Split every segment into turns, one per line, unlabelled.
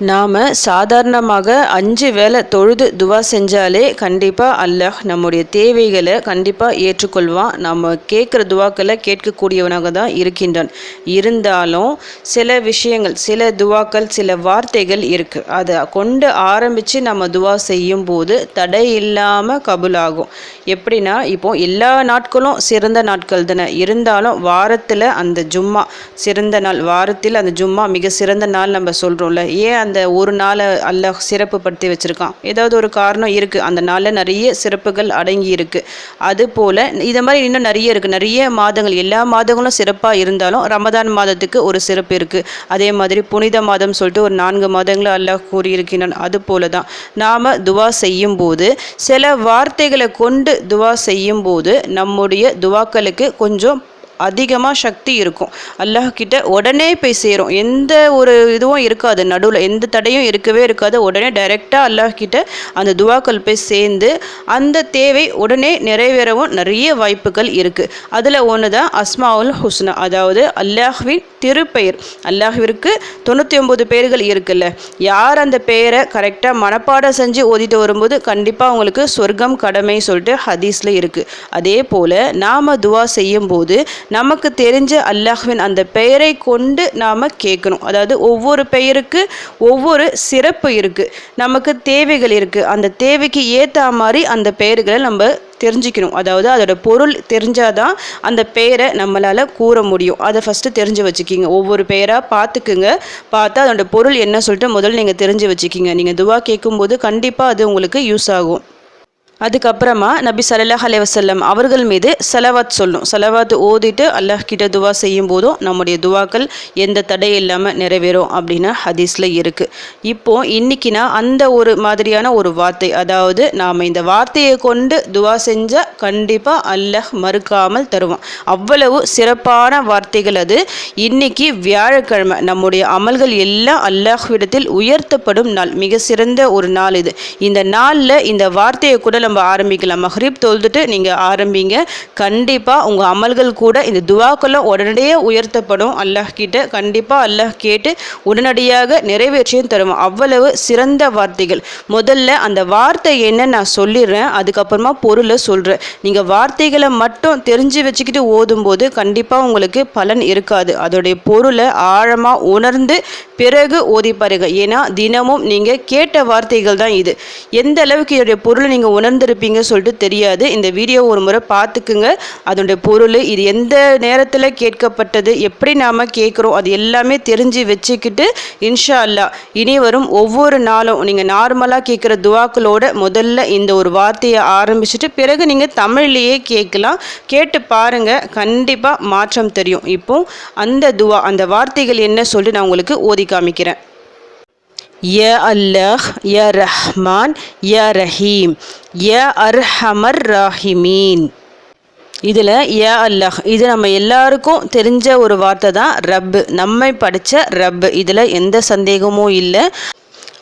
நாம் சாதாரணமாக அஞ்சு வேளை தொழுது துவா செஞ்சாலே கண்டிப்பாக அல்லாஹ் நம்முடைய தேவைகளை கண்டிப்பாக ஏற்றுக்கொள்வான். நம்ம கேட்குற துவாக்களை கேட்கக்கூடியவனாக தான் இருக்கின்றான். இருந்தாலும் சில விஷயங்கள் சில துவாக்கள் சில வார்த்தைகள் இருக்குது அதை கொண்டு ஆரம்பித்து நம்ம துவா செய்யும் போது தடை இல்லாமல் கபுலாகும். எப்படின்னா இப்போ எல்லா நாட்களும் சிறந்த நாட்கள் தானே. இருந்தாலும் வாரத்தில் அந்த ஜும்மா சிறந்த நாள் வாரத்தில் அந்த ஜும்மா மிக சிறந்த நாள் நம்ம சொல்கிறோம்ல ஏன் அந்த ஒரு நாளை அல்லாஹ் சிறப்புப்படுத்தி வச்சுருக்கான். ஏதாவது ஒரு காரணம் இருக்குது அந்த நாளில் நிறைய சிறப்புகள் அடங்கி இருக்குது அதுபோல் இதை மாதிரி இன்னும் நிறைய இருக்குது நிறைய மாதங்கள் எல்லா மாதங்களும் சிறப்பாக இருந்தாலும் ரமதான் மாதத்துக்கு ஒரு சிறப்பு இருக்குது அதே மாதிரி புனித மாதம் சொல்லிட்டு ஒரு நான்கு மாதங்களை அல்லாஹ் கூறியிருக்கிறான் அது போல தான் நாம் துவா செய்யும் போது சில வார்த்தைகளை கொண்டு துவா செய்யும் போது நம்முடைய துவாக்களுக்கு கொஞ்சம் அதிகமாக சக்தி இருக்கும். அல்லாஹ் கிட்ட உடனே போய் சேரும். எந்த ஒரு இதுவும் இருக்காது நடுவில். எந்த தடையும் இருக்கவே இருக்காது. உடனே டைரெக்டாக அல்லாஹ் கிட்ட அந்த துவாக்கள் போய் சேர்ந்து அந்த தேவை உடனே நிறைவேறவும் நிறைய வாய்ப்புகள் இருக்குது அதில் ஒன்று தான் அஸ்மாவுல் ஹுஸ்னா. அதாவது அல்லாஹ்வின் திருப்பெயர். அல்லாஹ்விற்கு தொண்ணூற்றி ஒம்பது பெயர்கள் இருக்குல்ல. யார் அந்த பெயரை கரெக்டாக மனப்பாடம் செஞ்சு ஓதிட்டு வரும்போது கண்டிப்பாக அவங்களுக்கு சொர்க்கம் கடமை சொல்லிட்டு ஹதீஸில் இருக்குது அதே போல் நாம் துவா செய்யும் போது நமக்கு தெரிஞ்ச அல்லாஹ்வின் அந்த பெயரை கொண்டு நாம் கேட்கணும். அதாவது ஒவ்வொரு பெயருக்கு ஒவ்வொரு சிறப்பு இருக்குது நமக்கு தேவைகள் இருக்குது அந்த தேவைக்கு ஏற்ற மாதிரி அந்த பெயர்களை நம்ம தெரிஞ்சுக்கணும். அதாவது அதோட பொருள் தெரிஞ்சாதான் அந்த பெயரை நம்மளால் கூற முடியும். அதை ஃபஸ்ட்டு தெரிஞ்சு வச்சுக்கிங்க. ஒவ்வொரு பெயராக பார்த்துக்குங்க. பார்த்தா அதோட பொருள் என்ன சொல்லிட்டு முதல்ல நீங்கள் தெரிஞ்சு வச்சுக்கிங்க. நீங்கள் துவா கேட்கும்போது கண்டிப்பாக அது உங்களுக்கு யூஸ் ஆகும். அதுக்கப்புறமா நபி சல்லாஹ் அலைய வசல்லம் அவர்கள் மீது செலவாத் சொல்லும். செலவாத் ஓதிட்டு அல்லாஹ் கிட்ட துவா செய்யும் போதும் நம்முடைய துவாக்கள் எந்த தடை இல்லாமல் நிறைவேறும் அப்படின்னு ஹதீஸில் இருக்குது இப்போது இன்றைக்கினா அந்த ஒரு மாதிரியான ஒரு வார்த்தை அதாவது நாம் இந்த வார்த்தையை கொண்டு துவா செஞ்சால் கண்டிப்பாக அல்லாஹ் மறுக்காமல் தருவோம் அவ்வளவு சிறப்பான வார்த்தைகள் அது. இன்னைக்கு வியாழக்கிழமை நம்முடைய அமல்கள் எல்லாம் அல்லாஹ்விடத்தில் உயர்த்தப்படும் நாள். மிக சிறந்த ஒரு நாள் இது. இந்த நாளில் இந்த வார்த்தையை கூட நம்ம ஆரம்பிக்கலாம். மஹ்ரீப் தொழுதுட்டு நீங்கள் ஆரம்பிங்க. கண்டிப்பாக உங்கள் அமல்கள் கூட இந்த துவாக்களும் உடனடியே உயர்த்தப்படும். அல்லாஹ் கிட்ட கண்டிப்பாக அல்லாஹ் கேட்டு உடனடியாக நிறைவேற்றியும் தருவோம் அவ்வளவு சிறந்த வார்த்தைகள். முதல்ல அந்த வார்த்தை என்ன நான் சொல்லிடுறேன். அதுக்கப்புறமா பொருளை சொல்கிறேன் நீங்கள் வார்த்தைகளை மட்டும் தெரிஞ்சு வச்சுக்கிட்டு ஓதும்போது கண்டிப்பாக உங்களுக்கு பலன் இருக்காது. அதோடைய பொருளை ஆழமாக உணர்ந்து பிறகு ஓதி பாருங்க. ஏன்னா தினமும் நீங்கள் கேட்ட வார்த்தைகள் தான் இது. எந்த அளவுக்கு இதோடைய பொருளை நீங்கள் மறந்துருப்பீங்க சொல்லிட்டு தெரியாது. இந்த வீடியோ ஒரு முறை பார்த்துக்குங்க. அதனுடைய பொருள் இது எந்த நேரத்தில் கேட்கப்பட்டது எப்படி நாம் கேட்குறோம் அது எல்லாமே தெரிஞ்சு வச்சுக்கிட்டு இன்ஷா அல்லா இனி வரும் ஒவ்வொரு நாளும் நீங்கள் நார்மலாக கேட்குற துவாக்களோட முதல்ல இந்த ஒரு வார்த்தையை ஆரம்பிச்சுட்டு பிறகு நீங்கள் தமிழ்லேயே கேட்கலாம். கேட்டு பாருங்கள் கண்டிப்பாக மாற்றம் தெரியும். இப்போ அந்த துவா அந்த வார்த்தைகள் என்ன சொல்லிட்டு நான் உங்களுக்கு ஓதி காமிக்கிறேன். யா அல்லாஹ் யா ரஹ்மான் ய ரஹீம் ய அர்ஹமர் ராஹிமீன். இதில் ய அல்லாஹ் இது நம்ம எல்லாருக்கும் தெரிஞ்ச ஒரு வார்த்தை தான் ரப்பு. நம்மை படித்த ரப்பு. இதில் எந்த சந்தேகமும் இல்லை.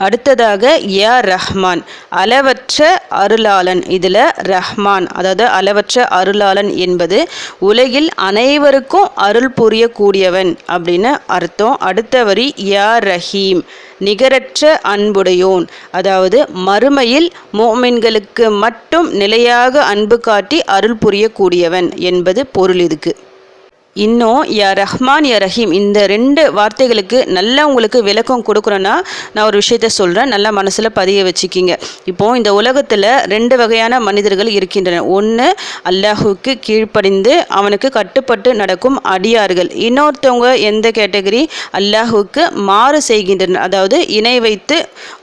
அடுத்ததாக யா ரஹ்மான். அளவற்ற அருளாளன். இதில் ரஹ்மான். அதாவது அளவற்ற அருளாளன் என்பது உலகில் அனைவருக்கும் அருள் புரியக்கூடியவன் அப்படின்னு அர்த்தம். அடுத்த வரி யா ரஹீம். நிகரற்ற அன்புடையோன். அதாவது மறுமையில் மோமின்களுக்கு மட்டும் நிலையாக அன்பு காட்டி அருள் புரியக்கூடியவன் என்பது பொருள் இதுக்கு. இன்னும் யா ரஹ்மான் யா ரஹீம் இந்த ரெண்டு வார்த்தைகளுக்கு நல்லா உங்களுக்கு விளக்கம் கொடுக்குறேன்னா நான் ஒரு விஷயத்த சொல்கிறேன் நல்லா மனசில் பதிய வச்சுக்கிங்க. இப்போது இந்த உலகத்தில் ரெண்டு வகையான மனிதர்கள் இருக்கின்றன. ஒன்று அல்லாஹுக்கு கீழ்ப்படிந்து அவனுக்கு கட்டுப்பட்டு நடக்கும் அடியார்கள். இன்னொருத்தவங்க எந்த கேட்டகரி? அல்லாஹுக்கு மாறு செய்கின்றனர். அதாவது இணை வைத்து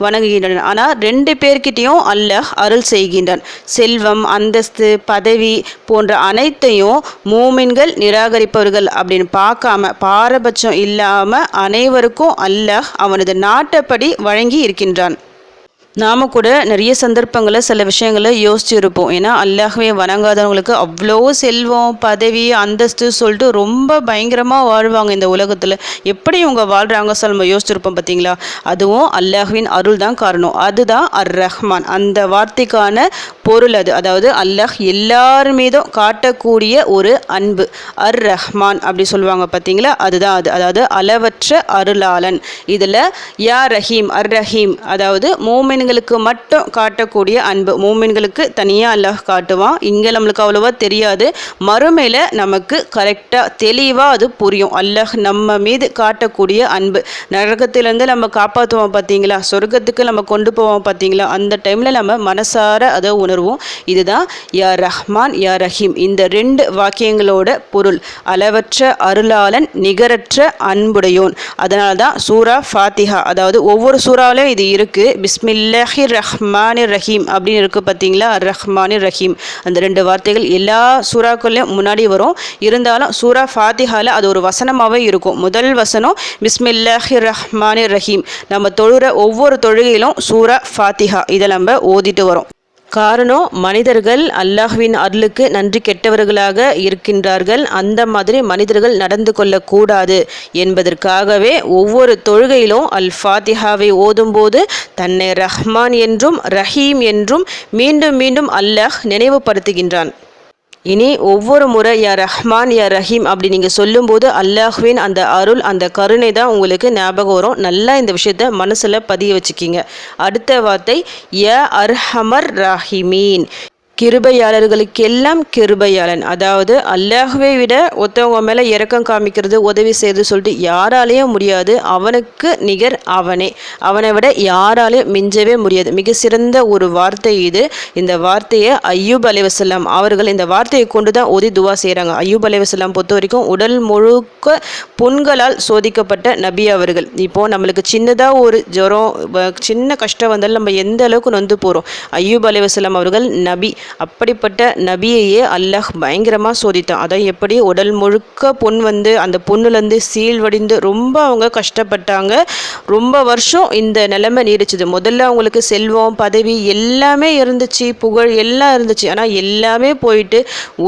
வணங்குகின்றனர். ஆனால் ரெண்டு பேர்கிட்டையும் அல்லாஹ் அருள் செய்கின்றான். செல்வம் அந்தஸ்து பதவி போன்ற அனைத்தையும் மூமின்கள் நிராகரிப்ப இருப்பவர்கள் அப்படின்னு பார்க்காம பாரபட்சம் இல்லாமல் அனைவருக்கும் அல்லாஹ் அவனது நாட்டப்படி வழங்கி இருக்கின்றான் நாம் கூட நிறைய சந்தர்ப்பங்களில் சில விஷயங்களை யோசிச்சு இருப்போம் ஏன்னா அல்லாஹ்வே வணங்காதவங்களுக்கு அவ்வளோ செல்வம் பதவி அந்தஸ்து சொல்லிட்டு ரொம்ப பயங்கரமாக வாழ்வாங்க இந்த உலகத்தில். எப்படி இவங்க வாழ்கிறாங்க சொல்ல நம்ம யோசிச்சிருப்போம் பார்த்தீங்களா அதுவும் அல்லாஹ்வின் அருள் தான் காரணம். அதுதான் அர் ரஹ்மான் அந்த வார்த்தைக்கான பொருள் அது. அதாவது அல்லாஹ் எல்லார் மீதும் காட்டக்கூடிய ஒரு அன்பு. அர் ரஹ்மான் அப்படி சொல்லுவாங்க பார்த்தீங்களா அதுதான் அது. அதாவது அளவற்ற அருளாளன். இதில் யா ரஹீம் அர் ரஹீம் அதாவது மூமின்களுக்கு மட்டும் காட்டக்கூடிய அன்பு. மூமின்களுக்கு தனியாக அல்லாஹ் காட்டுவான். இங்கே நம்மளுக்கு அவ்வளோவா தெரியாது. மறுமையில் நமக்கு கரெக்டாக தெளிவாக அது புரியும். அல்லாஹ் நம்ம மீது காட்டக்கூடிய அன்பு. நரகத்திலேருந்து நம்ம காப்பாற்றுவோம் பார்த்தீங்களா சொர்க்கத்துக்கு நம்ம கொண்டு போவோம் பார்த்தீங்களா அந்த டைமில் நம்ம மனசார அதை உணர்வோம். இதுதான் யா ரஹ்மான் யா ரஹீம். இந்த ரெண்டு வாக்கியங்களோட பொருள். அளவற்ற அருளாளன் நிகரற்ற அன்புடையோன். அதனால தான் சூரா ஃபாத்திஹா. அதாவது ஒவ்வொரு சூறாவிலையும் இது இருக்குது பிஸ்மில்லாஹி ரஹ்மானி ரஹீம் அப்படின்னு இருக்குது பார்த்தீங்களா? ரஹ்மானி ரஹீம் அந்த ரெண்டு வார்த்தைகள் எல்லா சூறாக்கள்லையும் முன்னாடி வரும். இருந்தாலும் சூரா ஃபாத்திஹால அது ஒரு வசனமாகவே இருக்கும். முதல் வசனம் பிஸ்மில்லாஹி ரஹ்மானி ரஹீம் நம்ம தொழுகிற ஒவ்வொரு தொழுகையிலும் சூரா ஃபாத்திஹா இதை நம்ம ஓதிட்டு வரோம். காரணம் மனிதர்கள் அல்லாஹ்வின் அருளுக்கு நன்றி கெட்டவர்களாக இருக்கின்றார்கள். அந்த மாதிரி மனிதர்கள் நடந்து கொள்ளக்கூடாது என்பதற்காகவே ஒவ்வொரு தொழுகையிலும் அல் ஃபாத்திஹாவை ஓதும்போது தன்னை ரஹ்மான் என்றும் ரஹீம் என்றும் மீண்டும் மீண்டும் அல்லாஹ் நினைவுபடுத்துகின்றான். இனி ஒவ்வொரு முறை யா ரஹ்மான் யா ரஹீம் அப்படி நீங்கள் சொல்லும்போது அல்லாஹ்வின் அந்த அருள் அந்த கருணை தான் உங்களுக்கு ஞாபகம் வரும். நல்லா இந்த விஷயத்த மனசில் பதிய வச்சுக்கிங்க. அடுத்த வார்த்தை ய அர்ஹமர் ரஹிமீன் கிருபையாளர்களுக்கெல்லாம் கிருபையாளன். அதாவது அல்லாஹுவை விட ஒருத்தவங்க மேலே இறக்கம் காமிக்கிறது உதவி செய்கிறது சொல்லிட்டு யாராலேயும் முடியாது. அவனுக்கு நிகர் அவனே. அவனை விட யாராலையும் மிஞ்சவே முடியாது. மிக சிறந்த ஒரு வார்த்தை இது. இந்த வார்த்தையை ஐயூப் அலைவசல்லாம் அவர்கள் இந்த வார்த்தையை கொண்டு தான் ஓதி துவா செய்கிறாங்க ஐயூப் அலைவசல்லாம் பொறுத்த வரைக்கும் உடல் முழுக்க புண்களால் சோதிக்கப்பட்ட நபி அவர்கள். இப்போது நம்மளுக்கு சின்னதாக ஒரு ஜுரம் வ- சின்ன கஷ்டம் வந்தாலும் நம்ம எந்த அளவுக்கு நொந்து போகிறோம் ஐயூப் அலைவசல்லாம் அவர்கள் நபி. அப்படிப்பட்ட நபியையே அல்லாஹ் பயங்கரமாக சோதித்தான். அதான் எப்படி உடல் முழுக்க பொன் வந்து அந்த பொண்ணுலேருந்து சீழ்வடிந்து ரொம்ப அவங்க கஷ்டப்பட்டாங்க. ரொம்ப வருஷம் இந்த நிலைமை நீடிச்சுது. முதல்ல அவங்களுக்கு செல்வம் பதவி எல்லாமே இருந்துச்சு புகழ் எல்லாம் இருந்துச்சு. ஆனால் எல்லாமே போயிட்டு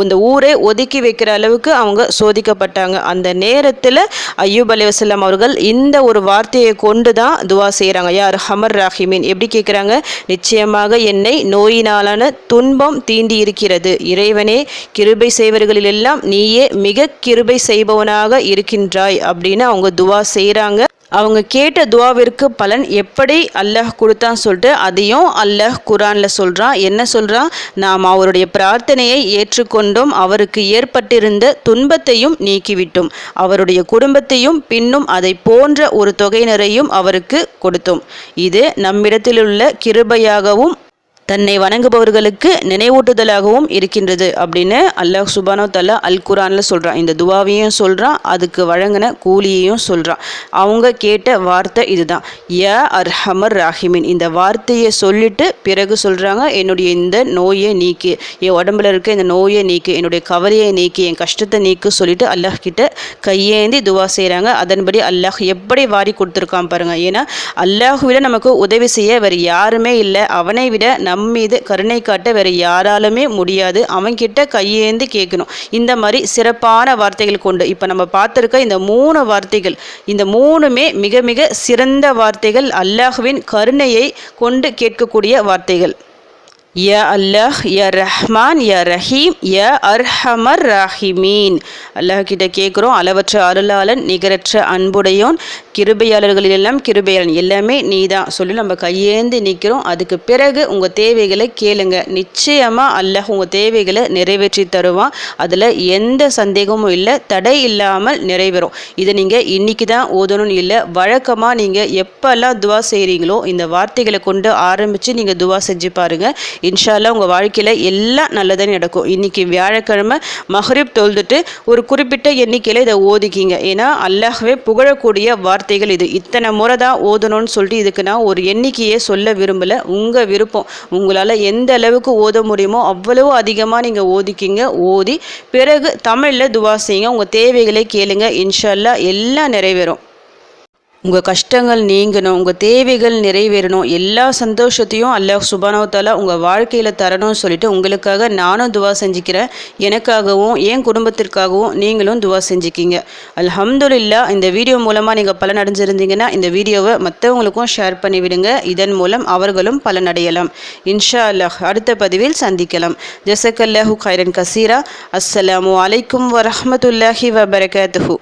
இந்த ஊரே ஒதுக்கி வைக்கிற அளவுக்கு அவங்க சோதிக்கப்பட்டாங்க. அந்த நேரத்தில் ஐயூப் அலைவசல்லாம் அவர்கள் இந்த ஒரு வார்த்தையை கொண்டு தான் துவா செய்கிறாங்க யார் ஹமர் ராஹிமீன் எப்படி கேட்குறாங்க நிச்சயமாக என்னை நோயினாலான துன்பம் தீண்டி இருக்கிறது இறைவனே கிருபை செய்வர்களிலெல்லாம் நீயே மிக கிருபை செய்பவனாக இருக்கின்றாய் அப்படின்னு அவங்க துவா செய்கிறாங்க அவங்க கேட்ட துவாவிற்கு பலன் எப்படி அல்லாஹ் கொடுத்தான்னு சொல்லிட்டு அதையும் அல்லாஹ் குரானில் சொல்கிறான் என்ன சொல்கிறான் நாம் அவருடைய பிரார்த்தனையை ஏற்றுக்கொண்டோம். அவருக்கு ஏற்பட்டிருந்த துன்பத்தையும் நீக்கிவிட்டோம். அவருடைய குடும்பத்தையும் பின்னும் அதை போன்ற ஒரு தொகையினரையும் அவருக்கு கொடுத்தோம். இது நம்மிடத்திலுள்ள கிருபையாகவும் தன்னை வணங்குபவர்களுக்கு நினைவூட்டுதலாகவும் இருக்கின்றது அப்படின்னு அல்லாஹ் சுபானோ தல்லா அல் குரானில் சொல்கிறான் இந்த துவாவையும் சொல்கிறான் அதுக்கு வழங்கின கூலியையும் சொல்கிறான் அவங்க கேட்ட வார்த்தை இதுதான். ய அர்ஹமர் ராஹிமின். இந்த வார்த்தையை சொல்லிட்டு பிறகு சொல்கிறாங்க என்னுடைய இந்த நோயை நீக்கு. என் உடம்புல இருக்க இந்த நோயை நீக்கு. என்னுடைய கவலையை நீக்கி. என் கஷ்டத்தை நீக்கு சொல்லிட்டு அல்லாஹ் கிட்ட கையேந்தி துவா செய்கிறாங்க அதன்படி அல்லாஹ் எப்படி வாரி கொடுத்துருக்கான் பாருங்கள் ஏன்னா அல்லாஹ் விட நமக்கு உதவி செய்ய வேறு யாருமே இல்லை. அவனை விட நம் மீது கருணை காட்ட வேறு யாராலுமே முடியாது. அவன்கிட்ட கையேந்து கேட்கணும். இந்த மாதிரி சிறப்பான வார்த்தைகள் கொண்டு இப்போ நம்ம பார்த்துருக்க இந்த மூணு வார்த்தைகள் இந்த மூணுமே மிக மிக சிறந்த வார்த்தைகள் அல்லாஹுவின் கருணையை கொண்டு கேட்கக்கூடிய வார்த்தைகள். யா அல்லாஹ் யா ரஹ்மான் யா ரஹீம் யா அர்ஹமர் ராஹிமீன் அல்லாஹ் கிட்ட கேட்குறோம் அளவற்ற அருளாளன் நிகரற்ற அன்புடையோன் கிருபையாளர்கள் எல்லாம் கிருபையாளன். எல்லாமே நீ தான் சொல்லி நம்ம கையேந்து நிற்கிறோம் அதுக்கு பிறகு உங்கள் தேவைகளை கேளுங்க. நிச்சயமாக அல்லாஹ் உங்கள் தேவைகளை நிறைவேற்றி தருவான். அதில் எந்த சந்தேகமும் இல்லை தடை இல்லாமல் நிறைவேறும். இதை நீங்கள் இன்றைக்கி தான் ஓதணும்னு இல்லை வழக்கமாக நீங்கள் எப்போல்லாம் துவா செய்கிறீங்களோ இந்த வார்த்தைகளை கொண்டு ஆரம்பித்து நீங்கள் துவா செஞ்சு பாருங்கள் இன்ஷால்லா உங்கள் வாழ்க்கையில் எல்லாம் நல்லதாக நடக்கும். இன்றைக்கி வியாழக்கிழமை மஹரிப் தொழுதுட்டு ஒரு குறிப்பிட்ட எண்ணிக்கையில் இதை ஓதிக்கிங்க. ஏன்னா அல்லாஹ்வே புகழக்கூடிய வார்த்தைகள் இது. இத்தனை முறை தான் ஓதணும்னு சொல்லிட்டு இதுக்கு நான் ஒரு எண்ணிக்கையே சொல்ல விரும்பலை. உங்கள் விருப்பம். உங்களால் எந்த அளவுக்கு ஓத முடியுமோ அவ்வளவு அதிகமாக நீங்கள் ஓதிக்கிங்க. ஓதி பிறகு தமிழில் துவா செய்யுங்க. உங்கள் தேவைகளை கேளுங்க. இன்ஷால்லா எல்லாம் நிறைவேறும். உங்கள் கஷ்டங்கள் நீங்கணும் உங்கள் தேவைகள் நிறைவேறணும் எல்லா சந்தோஷத்தையும் அல்லாஹ் சுபானவத்தாலா உங்கள் வாழ்க்கையில் தரணும்னு சொல்லிட்டு உங்களுக்காக நானும் துவா செஞ்சுக்கிறேன். எனக்காகவும் என் குடும்பத்திற்காகவும் நீங்களும் துவா செஞ்சுக்கிங்க. அல்ஹம்துல்லா இந்த வீடியோ மூலமாக நீங்கள் பலன் அடைஞ்சிருந்தீங்கன்னா இந்த வீடியோவை மற்றவங்களுக்கும் ஷேர் பண்ணிவிடுங்க. இதன் மூலம் அவர்களும் பலனடையலாம். இன்ஷா அல்லாஹ் அடுத்த பதிவில் சந்திக்கலாம். ஜசக்கல்லாஹு கைரன் கசீரா. அஸ்ஸலாமு அலைக்கும் வரமத்துல்லாஹி வபரகாத்துஹு.